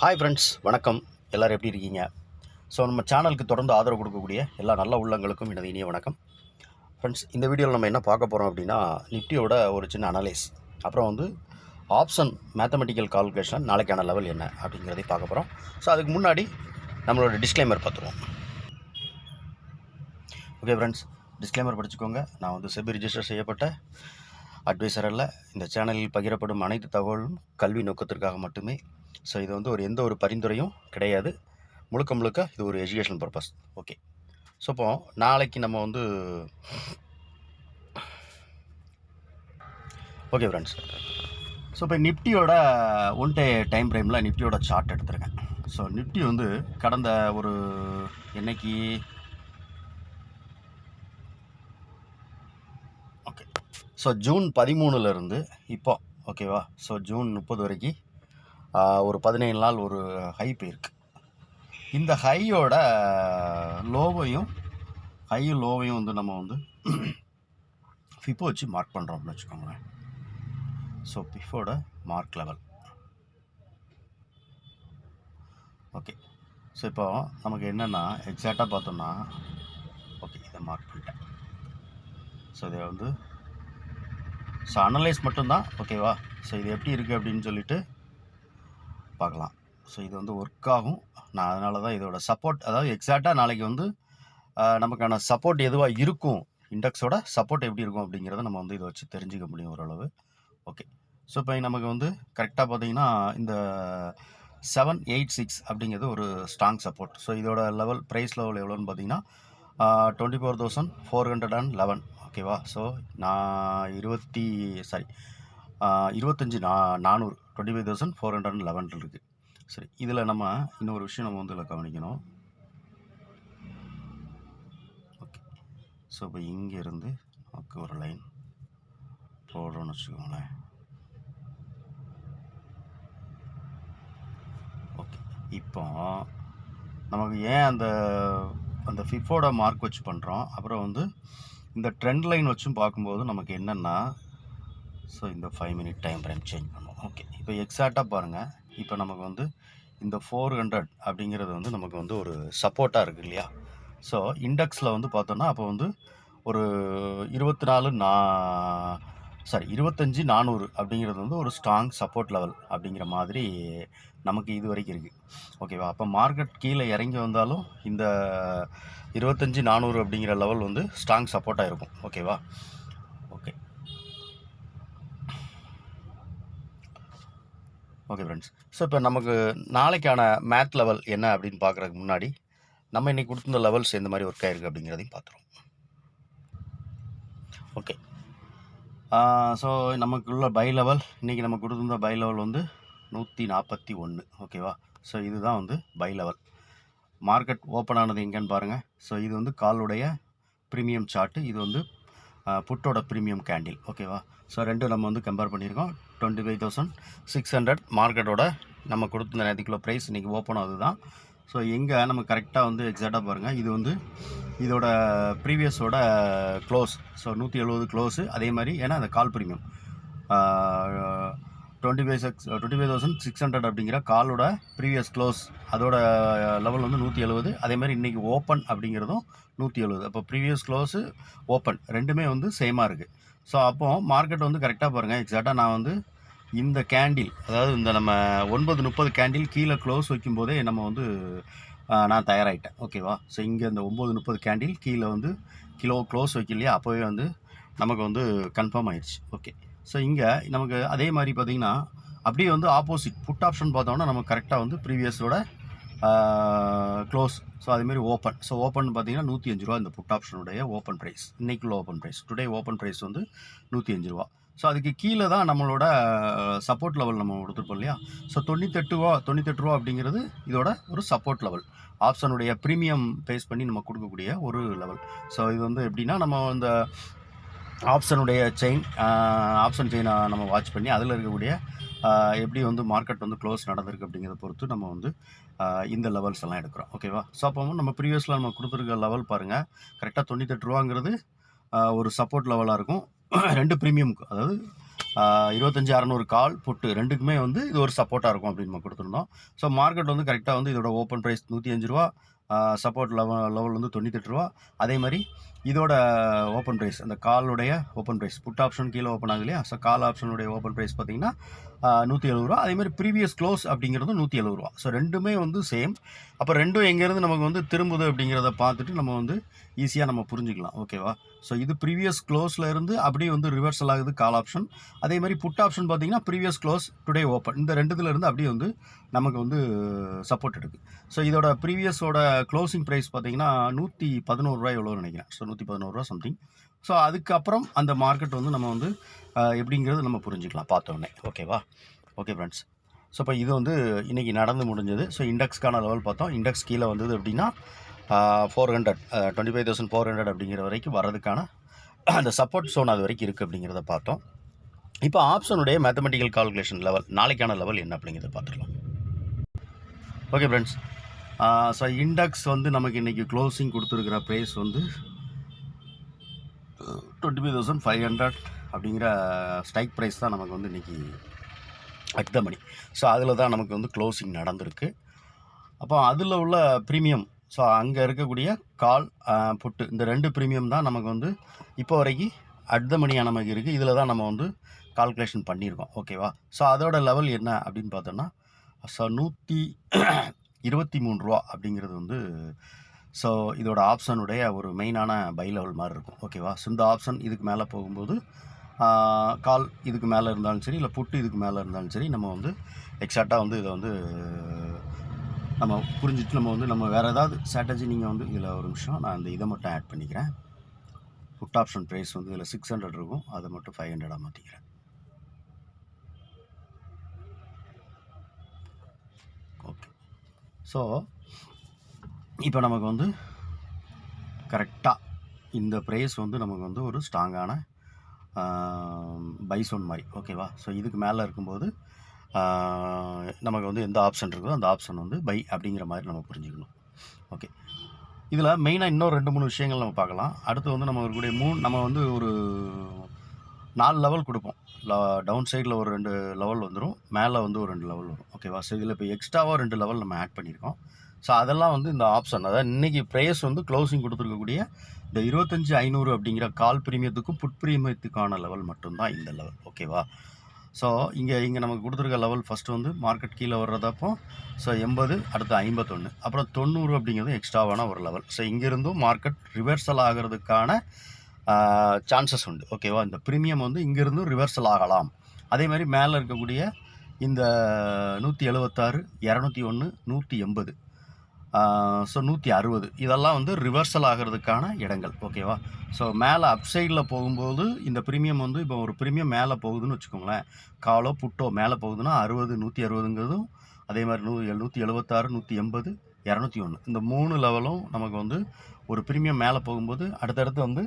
Hi friends வணக்கம். எல்லோரும் எப்படி இருக்கீங்க? ஸோ நம்ம சேனலுக்கு தொடர்ந்து ஆதரவு கொடுக்கக்கூடிய எல்லா நல்ல உள்ளங்களுக்கும் எனது இனிய வணக்கம். ஃப்ரெண்ட்ஸ் இந்த வீடியோவில் நம்ம என்ன பார்க்க போகிறோம் அப்படின்னா நிப்டியோட ஒரு சின்ன அனலைஸ் அப்புறம் வந்து ஆப்ஷன் மேத்தமெட்டிக்கல் கால்குலேஷன் நாளைக்கான லெவல் என்ன அப்படிங்கிறதையும் பார்க்க போகிறோம் ஸோ அதுக்கு முன்னாடி நம்மளோட டிஸ்க்ளைமர் பார்த்துருவோம். ஓகே ஃப்ரெண்ட்ஸ் டிஸ்க்ளைமர் படிச்சுக்கோங்க. நான் வந்து செபி ரிஜிஸ்டர் செய்யப்பட்ட அட்வைசர் அல்ல. இந்த சேனலில் பகிரப்படும் அனைத்து தகவலும் கல்வி நோக்கத்திற்காக மட்டுமே ஸோ இது வந்து ஒரு எந்த ஒரு பரிந்துரையும் கிடையாது. முழுக்க முழுக்க இது ஒரு எஜுகேஷன் பர்பஸ் ஓகே ஸோ இப்போ நாளைக்கு நம்ம வந்து ஓகே ஃப்ரெண்ட்ஸ் ஸோ இப்போ நிஃப்டியோட ஒன் டே டைம் ஃப்ரேமில் நிஃப்டியோட சார்ட் எடுத்திருக்கேன். ஸோ நிஃப்டி வந்து கடந்த ஒரு என்னைக்கு? ஓகே ஸோ ஜூன் பதிமூணுலேருந்து இப்போ. ஓகேவா ஸோ ஜூன் முப்பது வரைக்கும் ஒரு பதினேழு நாள் ஒரு ஹை போயிருக்கு. இந்த ஹையோட லோவையும் ஹை லோவையும் வந்து நம்ம வந்து ஃபிப்போ வச்சு மார்க் பண்ணுறோம்னு வச்சுக்கோங்களேன். ஸோ பிஃபோட மார்க் லெவல் ஓகே ஸோ இப்போ நமக்கு என்னென்னா எக்ஸாக்டாக பார்த்தோம்னா ஓகே இதை மார்க் பண்ணிட்டேன். ஸோ இதை வந்து ஸோ அனலைஸ் மட்டும்தான் ஓகேவா ஸோ இது எப்படி இருக்குது அப்படின்னு சொல்லிட்டு பார்க்கலாம். ஸோ இது வந்து ஒர்க் ஆகும். நான் அதனால தான் இதோட சப்போர்ட் அதாவது எக்ஸாக்டாக நாளைக்கு வந்து நமக்கான சப்போர்ட் எதுவாக இருக்கும்? இண்டெக்ஸோட சப்போர்ட் எப்படி இருக்கும் அப்படிங்கிறத நம்ம வந்து இதை வச்சு தெரிஞ்சுக்க முடியும் ஓரளவு. ஓகே ஸோ இப்போ நமக்கு வந்து கரெக்டாக பார்த்தீங்கன்னா இந்த செவன் எயிட் சிக்ஸ் அப்படிங்கிறது ஒரு ஸ்ட்ராங் சப்போர்ட் ஸோ இதோட லெவல் ப்ரைஸ் லெவல் எவ்வளோன்னு பார்த்தீங்கன்னா twenty four thousand four hundred and eleven ஓகேவா ஸோ நான் இருபத்தி சாரி இருபத்தஞ்சி நா நானூறு twenty five thousand four hundred and eleven இருக்குது சரி இதில் நம்ம இன்னொரு விஷயம் நம்ம வந்து இதில் கவனிக்கணும். ஓகே ஸோ இப்போ இங்கேருந்து நமக்கு ஒரு லைன் போடுறோம்னு வச்சுக்கோங்களேன். ஓகே இப்போ நமக்கு ஏன் அந்த அந்த ஃபிஃபோட மார்க் வச்சு பண்ணுறோம் அப்புறம் வந்து இந்த ட்ரெண்ட் லைன் வச்சும் பார்க்கும்போது நமக்கு என்னென்னா ஸோ இந்த five minute time frame change பண்ணுவோம். ஓகே இப்போ எக்ஸாக்டாக பாருங்கள் இப்போ நமக்கு வந்து இந்த ஃபோர் ஹண்ட்ரட் அப்படிங்கிறது வந்து நமக்கு வந்து ஒரு சப்போர்ட்டாக இருக்குது இல்லையா? ஸோ இண்டெக்ஸில் வந்து பார்த்தோன்னா அப்போ வந்து ஒரு இருபத்தி நாலு நா சாரி இருபத்தஞ்சி நானூறு அப்படிங்கிறது வந்து ஒரு ஸ்ட்ராங் சப்போர்ட் லெவல் அப்படிங்கிற மாதிரி நமக்கு இது வரைக்கும் இருக்குது ஓகேவா அப்போ மார்க்கெட் கீழே இறங்கி வந்தாலும் இந்த இருபத்தஞ்சி நானூறு அப்படிங்கிற லெவல் வந்து ஸ்ட்ராங் சப்போர்ட்டாக இருக்கும். ஓகேவா ஓகே ஓகே ஃப்ரெண்ட்ஸ் ஸோ இப்போ நமக்கு நாளைக்கான மேத் லெவல் என்ன அப்படின்னு பார்க்குறதுக்கு முன்னாடி நம்ம இன்னைக்கு கொடுத்துருந்த லெவல்ஸ் எந்த மாதிரி ஒர்க் ஆயிருக்கு அப்படிங்கிறதையும் பார்த்துருவோம். ஓகே ஸோ நமக்குள்ள பை லெவல் இன்றைக்கி நம்ம கொடுத்துருந்த பை லெவல் வந்து நூற்றி நாற்பத்தி ஒன்று ஓகேவா ஸோ இதுதான் வந்து பை லெவல் மார்க்கெட் ஓப்பன் ஆனது எங்கேன்னு பாருங்கள் ஸோ இது வந்து காலுடைய ப்ரீமியம் சார்ட்டு இது வந்து புட்டோட ப்ரீமியம் கேண்டில் ஓகேவா ஸோ ரெண்டும் நம்ம வந்து கம்பேர் பண்ணியிருக்கோம். Twenty five thousand six hundred மார்க்கெட்டோட நம்ம கொடுத்துருந்த நேரத்துக்குள்ள ப்ரைஸ் இன்றைக்கி ஓப்பன் ஆகுது தான். ஸோ எங்கே நம்ம கரெக்டாக வந்து எக்ஸாக்டாக பாருங்கள் இது வந்து இதோட ப்ரீவியஸோட க்ளோஸ் ஸோ நூற்றி எழுபது க்ளோஸு அதே மாதிரி ஏன்னா அந்த call premium twenty five six twenty five thousand six hundred அப்படிங்கிற காலோட ப்ரீவியஸ் க்ளோஸ் அதோட லெவல் வந்து நூற்றி எழுபது அதே மாதிரி இன்றைக்கி ஓப்பன் அப்படிங்கிறதும் நூற்றி எழுபது அப்போ ப்ரீவியஸ் க்ளோஸு ஓப்பன் ரெண்டுமே வந்து சேமாக இருக்குது ஸோ அப்போது மார்க்கெட் வந்து கரெக்டாக பாருங்கள் எக்ஸாக்டாக நான் வந்து இந்த கேண்டில் அதாவது இந்த நம்ம ஒன்பது முப்பது கேண்டில் கீழே க்ளோஸ் வைக்கும்போதே நம்ம வந்து நான் தயாராகிட்டேன் ஓகேவா ஸோ இங்கே இந்த ஒம்பது முப்பது கேண்டில் கீழே வந்து கிலோ க்ளோஸ் வைக்கலையா? அப்போவே வந்து நமக்கு வந்து கன்ஃபார்ம் ஆயிடுச்சு ஓகே ஸோ இங்கே நமக்கு அதே மாதிரி பார்த்திங்கன்னா அப்படியே வந்து ஆப்போசிட் புட் ஆப்ஷன் பார்த்தோம்னா நம்ம கரெக்டாக வந்து ப்ரீவியஸோட க்ளோஸ் ஸோ அதேமாரி ஓப்பன் ஸோ ஓப்பன் பார்த்தீங்கன்னா நூற்றி அஞ்சு ரூபா இந்த புட் ஆப்ஷனுடைய ஓப்பன் ப்ரைஸ் இன்றைக்குள்ள open price today open price வந்து நூற்றி அஞ்சு ரூபா. ஸோ அதுக்கு கீழே தான் நம்மளோட சப்போர்ட் லெவல் நம்ம கொடுத்துருப்போம் இல்லையா? ஸோ தொண்ணூத்தெட்டு ரூபா தொண்ணூத்தெட்டு ரூபா அப்படிங்கிறது இதோட ஒரு சப்போர்ட் லெவல் ஆப்ஷனுடைய ப்ரீமியம் பேஸ் பண்ணி நம்ம கொடுக்கக்கூடிய ஒரு லெவல் ஸோ இது வந்து எப்படின்னா நம்ம இந்த ஆப்ஷனுடைய செயின் ஆப்ஷன் செயினை நம்ம வாட்ச் பண்ணி அதில் இருக்கக்கூடிய எப்படி வந்து மார்க்கெட் வந்து க்ளோஸ் நடந்திருக்கு அப்படிங்கிறத பொறுத்து நம்ம வந்து இந்த லெவல்ஸ் எல்லாம் எடுக்கிறோம். ஓகேவா ஸோ அப்போ நம்ம ப்ரீவியஸில் நம்ம கொடுத்துருக்க லெவல் பாருங்கள் கரெக்டாக தொண்ணூத்தெட்டு ரூபாங்கிறது ஒரு சப்போர்ட் லெவலாக இருக்கும். ரெண்டு ப்ரீமியமுக்கு அதாவது இருபத்தஞ்சி அறநூறு கால் புட்டு ரெண்டுக்குமே வந்து இது ஒரு சப்போர்ட்டாக இருக்கும் அப்படின்னு நம்ம கொடுத்துருந்தோம். ஸோ மார்க்கெட் வந்து கரெக்டாக வந்து இதோட ஓப்பன் ப்ரைஸ் நூற்றி அஞ்சு ரூபா சப்போர்ட் லெவல் லெவல் வந்து தொண்ணூத்தெட்டு ரூபா. அதே மாதிரி இதோட ஓப்பன் ப்ரைஸ் அந்த காலுடைய ஓப்பன் ப்ரைஸ் புட் ஆப்ஷன் கீழே ஓப்பன் ஆகுது இல்லையா ஸோ கால் ஆப்ஷனுடைய ஓப்பன் ப்ரைஸ் பார்த்தீங்கன்னா நூற்றி எழுபது ரூபா. அதே மாதிரி ப்ரீவியஸ் க்ளோஸ் அப்படிங்கிறது நூற்றி எழுபது ரூபா. ஸோ ரெண்டுமே வந்து சேம் அப்போ ரெண்டும் எங்கேருந்து நமக்கு வந்து திரும்புது அப்படிங்கிறத பார்த்துட்டு நம்ம வந்து ஈஸியாக நம்ம புரிஞ்சுக்கலாம். ஓகேவா ஸோ இது ப்ரீவியஸ் க்ளோஸில் இருந்து அப்படியே வந்து ரிவர்சல் ஆகுது கால் ஆப்ஷன் அதே மாதிரி புட் ஆப்ஷன் பார்த்தீங்கன்னா ப்ரீவியஸ் க்ளோஸ் டுடே ஓப்பன் இந்த ரெண்டுத்துல இருந்து அப்படியே வந்து நமக்கு வந்து சப்போர்ட் எடுக்குது. ஸோ இதோட ப்ரீவியஸோட க்ளோசிங் ப்ரைஸ் பார்த்தீங்கன்னா நூற்றி பதினோருவா எவ்வளோ நினைக்கிறேன். ஸோ நூற்றி பதினோருவா சம்திங் ஸோ அதுக்கப்புறம் அந்த மார்க்கெட் வந்து நம்ம வந்து எப்படிங்கிறது நம்ம புரிஞ்சுக்கலாம் பார்த்தோன்னே. ஓகேவா? ஓகே ஃப்ரெண்ட்ஸ் ஸோ இப்போ இது வந்து இன்றைக்கி நடந்து முடிஞ்சது. ஸோ இண்டெக்ஸ்க்கான லெவல் பார்த்தோம். இண்டெக்ஸ் கீழே வந்தது அப்படின்னா four hundred twenty five thousand four hundred அப்படிங்கிற வரைக்கும் வரதுக்கான அந்த சப்போர்ட் சோன் அது வரைக்கும் இருக்குது அப்படிங்கிறத பார்த்தோம். இப்போ ஆப்ஷனுடைய மேத்தமெட்டிக்கல் கால்குலேஷன் லெவல் நாளைக்கான லெவல் என்ன அப்படிங்கிறத பார்த்துக்கலாம் ஓகே ஃப்ரெண்ட்ஸ் ஸோ இண்டெக்ஸ் வந்து நமக்கு இன்றைக்கி க்ளோசிங் கொடுத்துருக்கிற ப்ரைஸ் வந்து twenty five thousand five hundred அப்படிங்கிற ஸ்ட்ரைக் ப்ரைஸ் தான் நமக்கு வந்து இன்றைக்கி அட் த மணி ஸோ அதில் தான் நமக்கு வந்து க்ளோசிங் நடந்திருக்கு. அப்போ அதில் உள்ள ப்ரீமியம் ஸோ அங்கே இருக்கக்கூடிய கால் புட்டு இந்த ரெண்டு ப்ரீமியம் தான் நமக்கு வந்து இப்போ வரைக்கும் அட் த மணியாக நமக்கு இருக்குது இதில் தான் நம்ம வந்து கால்குலேஷன் பண்ணியிருக்கோம். ஓகேவா ஸோ அதோட லெவல் என்ன அப்படின்னு பார்த்தோன்னா ஸோ நூற்றி இருபத்தி மூணு ரூபா அப்படிங்கிறது வந்து ஸோ இதோட ஆப்ஷனுடைய ஒரு மெயினான பை லெவல் மாதிரி இருக்கும். ஓகேவா ஸோ இந்த ஆப்ஷன் இதுக்கு மேலே போகும்போது கால் இதுக்கு மேலே இருந்தாலும் சரி இல்லை புட்டு இதுக்கு மேலே இருந்தாலும் சரி நம்ம வந்து எக்ஸாக்டாக வந்து இதை வந்து நம்ம புரிஞ்சுட்டு நம்ம வந்து நம்ம வேறு ஏதாவது ஸ்ட்ராட்டஜி நீங்கள் வந்து இதில் ஒரு நிமிஷம் நான் இந்த இதை மட்டும் ஆட் பண்ணிக்கிறேன். புட் ஆப்ஷன் ப்ரைஸ் வந்து இதில் சிக்ஸ் ஹண்ட்ரட் இருக்கும் அதை மட்டும் ஃபைவ் ஹண்ட்ரடாக மாற்றிக்கிறேன் ஓகே ஸோ இப்போ நமக்கு வந்து கரெக்டாக இந்த ப்ரைஸ் வந்து நமக்கு வந்து ஒரு ஸ்ட்ராங்கான பைசோன் மாதிரி. ஓகேவா ஸோ இதுக்கு மேலே இருக்கும்போது நமக்கு வந்து எந்த ஆப்ஷன் இருக்குதோ அந்த ஆப்ஷன் வந்து பை அப்படிங்கிற மாதிரி நம்ம புரிஞ்சுக்கணும். ஓகே இதில் மெயினாக இன்னும் ரெண்டு மூணு விஷயங்கள் நம்ம பார்க்கலாம். அடுத்து வந்து நம்ம இருக்கக்கூடிய மூணு நம்ம வந்து ஒரு நாலு லெவல் கொடுப்போம். டவுன் சைடில் ஒரு ரெண்டு லெவல் வந்துடும் மேலே வந்து ஒரு ரெண்டு லெவல் வரும். ஓகேவா ஸோ இதில் இப்போ எக்ஸ்ட்ராவாக ரெண்டு லெவல் நம்ம ஆட் பண்ணியிருக்கோம். ஸோ அதெல்லாம் வந்து இந்த ஆப்ஷன் அதாவது இன்றைக்கி ப்ரைஸ் வந்து க்ளோசிங் கொடுத்துருக்கக்கூடிய இந்த இருபத்தஞ்சி ஐநூறு அப்படிங்கிற கால் பிரீமியத்துக்கும் புட் பிரீமியத்துக்கான லெவல் மட்டும்தான் இந்த லெவல் ஓகேவா ஸோ இங்கே இங்கே நமக்கு கொடுத்துருக்க லெவல் ஃபஸ்ட்டு வந்து மார்க்கெட் கீழே வர்றதப்போ ஸோ எண்பது அடுத்து ஐம்பத்தொன்று அப்புறம் தொண்ணூறு அப்படிங்கிறது எக்ஸ்ட்ராவான ஒரு லெவல் ஸோ இங்கேருந்தும் மார்க்கெட் ரிவர்சல் ஆகிறதுக்கான சான்சஸ் உண்டு ஓகேவா இந்த ப்ரீமியம் வந்து இங்கேருந்தும் ரிவர்சல் ஆகலாம். அதே மாதிரி மேலே இருக்கக்கூடிய இந்த நூற்றி எழுபத்தாறு இரநூத்தி ஒன்று நூற்றி எண்பது ஸோ நூற்றி அறுபது. இதெல்லாம் வந்து ரிவர்சல் ஆகிறதுக்கான இடங்கள் ஓகேவா ஸோ மேலே அப்சைடில் போகும்போது இந்த ப்ரீமியம் வந்து இப்போ ஒரு ப்ரீமியம் மேலே போகுதுன்னு வச்சுக்கோங்களேன். காலோ புட்டோ மேலே போகுதுன்னா அறுபது நூற்றி அறுபதுங்கிறதும் அதே மாதிரி நூ நூற்றி எழுபத்தாறு நூற்றி எண்பது இரநூத்தி ஒன்று இந்த மூணு லெவலும் நமக்கு வந்து ஒரு ப்ரீமியம் மேலே போகும்போது அடுத்தடுத்து வந்து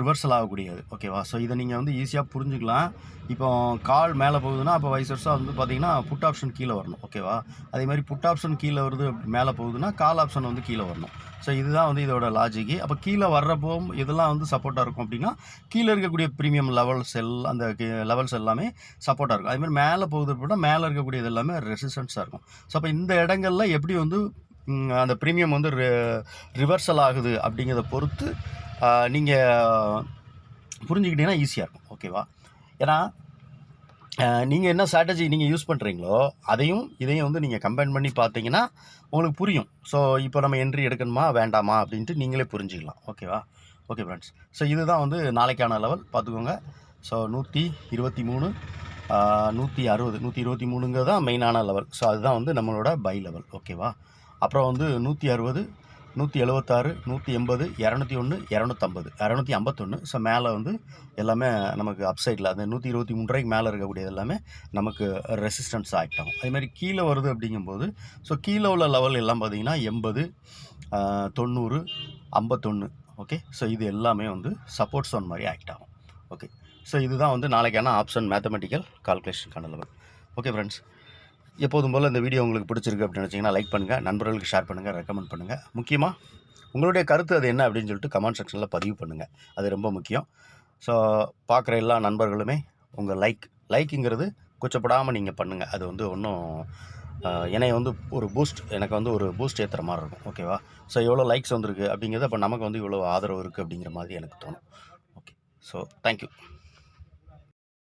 ரிவர்சல் ஆகக்கூடியது. ஓகேவா ஸோ இதை நீங்கள் வந்து ஈஸியாக புரிஞ்சுக்கலாம். இப்போ கால் மேலே போகுதுன்னா அப்போ வைஸ் வருஷம் வந்து பார்த்தீங்கன்னா புட் ஆப்ஷன் கீழே வரணும். ஓகேவா அதே மாதிரி புட் ஆப்ஷன் கீழே வருது மேலே போகுதுன்னா கால் ஆப்ஷன் வந்து கீழே வரணும். ஸோ இதுதான் வந்து இதோட லாஜிக்கு அப்போ கீழே வர்றப்போ இதெல்லாம் வந்து சப்போர்ட்டாக இருக்கும் அப்படின்னா கீழே இருக்கக்கூடிய ப்ரீமியம் லெவல்ஸ் எல்லாம் அந்த லெவல்ஸ் எல்லாமே சப்போர்ட்டாக இருக்கும். அதே மாதிரி மேலே போகுது அப்படின்னா மேலே இருக்கக்கூடியது எல்லாமே ரெசிஸ்டன்ஸாக இருக்கும். ஸோ அப்போ இந்த இடங்கள்ல எப்படி வந்து அந்த ப்ரீமியம் வந்து ரிவர்சல் ஆகுது அப்படிங்கிறத பொறுத்து நீங்கள் புரிஞ்சுக்கிட்டீங்கன்னா ஈஸியாக இருக்கும். ஓகேவா ஏன்னா நீங்கள் என்ன ஸ்ட்ராட்டஜி நீங்கள் யூஸ் பண்ணுறீங்களோ அதையும் இதையும் வந்து நீங்கள் கம்பைன் பண்ணி பார்த்தீங்கன்னா உங்களுக்கு புரியும். ஸோ இப்போ நம்ம என்ட்ரி எடுக்கணுமா வேண்டாமா அப்படின்ட்டு நீங்களே புரிஞ்சுக்கலாம். ஓகேவா ஓகே ஃப்ரெண்ட்ஸ் ஸோ இதுதான் வந்து நாளைக்கான லெவல் பார்த்துக்கோங்க. ஸோ நூற்றி இருபத்தி மூணு நூற்றி அறுபது நூற்றி இருபத்தி மூணுங்கிறது தான் மெயினான லெவல் ஸோ அதுதான் வந்து நம்மளோட பை லெவல் ஓகேவா அப்புறம் வந்து நூற்றி அறுபது நூற்றி எழுபத்தாறு நூற்றி எண்பது இரநூத்தி ஒன்று இரநூத்தம்பது இரநூத்தி ஐம்பத்தொன்று ஸோ மேலே வந்து எல்லாமே நமக்கு அப்சைடில் அந்த நூற்றி இருபத்தி மூணு ரூபாய்க்கு மேலே இருக்கக்கூடியது எல்லாமே நமக்கு ரெசிஸ்டன்ஸ் ஆக்ட் ஆகும் மாதிரி கீழே வருது அப்படிங்கும்போது ஸோ கீழே உள்ள லெவல் எல்லாம் பார்த்தீங்கன்னா எண்பது தொண்ணூறு ஐம்பத்தொன்று ஓகே ஸோ இது எல்லாமே வந்து சப்போர்ட் சோன் மாதிரி ஆக்ட் ஆகும் ஓகே ஸோ இதுதான் வந்து நாளைக்கான ஆப்ஷன் மேத்தமெட்டிக்கல் கால்குலேஷனுக்கான லெவல் ஓகே ஃப்ரெண்ட்ஸ் எப்போதும் போல் இந்த வீடியோ உங்களுக்கு பிடிச்சிருக்கு அப்படின்னு நினச்சிங்கன்னா லைக் பண்ணுங்கள் நண்பர்களுக்கு ஷேர் பண்ணுங்கள் ரெக்கமெண்ட் பண்ணுங்கள் முக்கியமாக உங்களுடைய கருத்து அது என்ன அப்படின்னு சொல்லிட்டு கமெண்ட் செக்ஷனில் பதிவு பண்ணுங்கள் அது ரொம்ப முக்கியம். ஸோ பார்க்குற எல்லா நண்பர்களுமே உங்கள் லைக் லைக்குங்கிறது குச்சப்படாமல் நீங்கள் பண்ணுங்கள் அது வந்து ஒன்றும் என்னை வந்து ஒரு பூஸ்ட் எனக்கு வந்து ஒரு பூஸ்ட் ஏற்றுற மாதிரி இருக்கும். ஓகேவா ஸோ எவ்வளோ லைக்ஸ் வந்திருக்கு அப்படிங்கிறது அப்போ நமக்கு வந்து இவ்வளோ ஆதரவு இருக்குது அப்படிங்கிற மாதிரி எனக்கு தோணும். Okay so thank you